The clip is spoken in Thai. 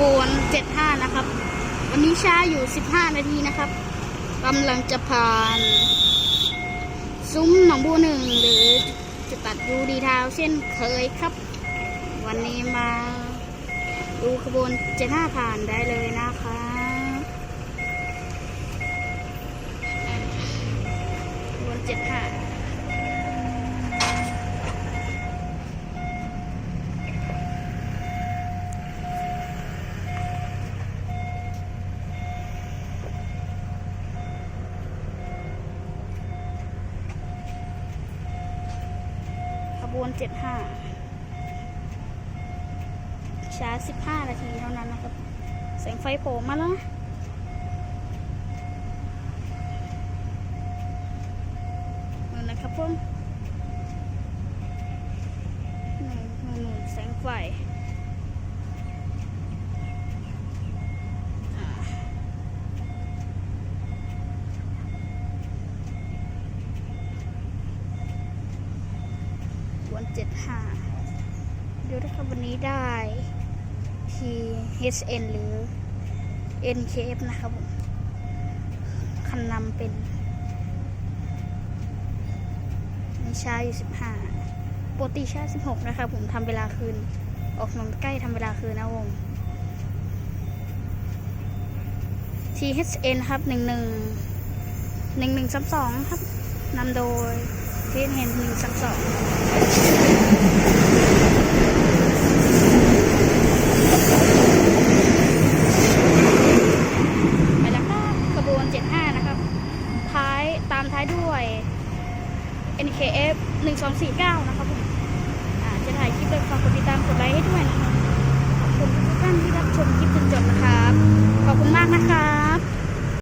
บวน75 นะครับ วันนี้ช้าอยู่ 15 นาทีนะครับกำลังจะผ่าน ซุ้มหนองบัวหนึ่งหรือจุดตัดยูดีทาวเช่นเคยครับ วันนี้มาดูขบวน 75 ผ่านได้เลยนะคะขบวน 75 ขบวน75ช้า15นาทีเท่านั้นนะครับ แสงไฟโผล่มาแล้วนะนั่นนะครับผม 775 ดูนะครับวันนี้ได้ T H N หรือ NKF นะครับผมคันนำเป็นนิชาอยู่สิบห้าโปรตีชาสิบหกนะครับผมทำเวลาคืน ออกนมใกล้ทำเวลาคืนนะวง T H N ครับหนึ่งหนึ่งหนึ่งหนึ่งสองครับนำโดย T H N หนึ่งสอง NKF 1249 นะครับผม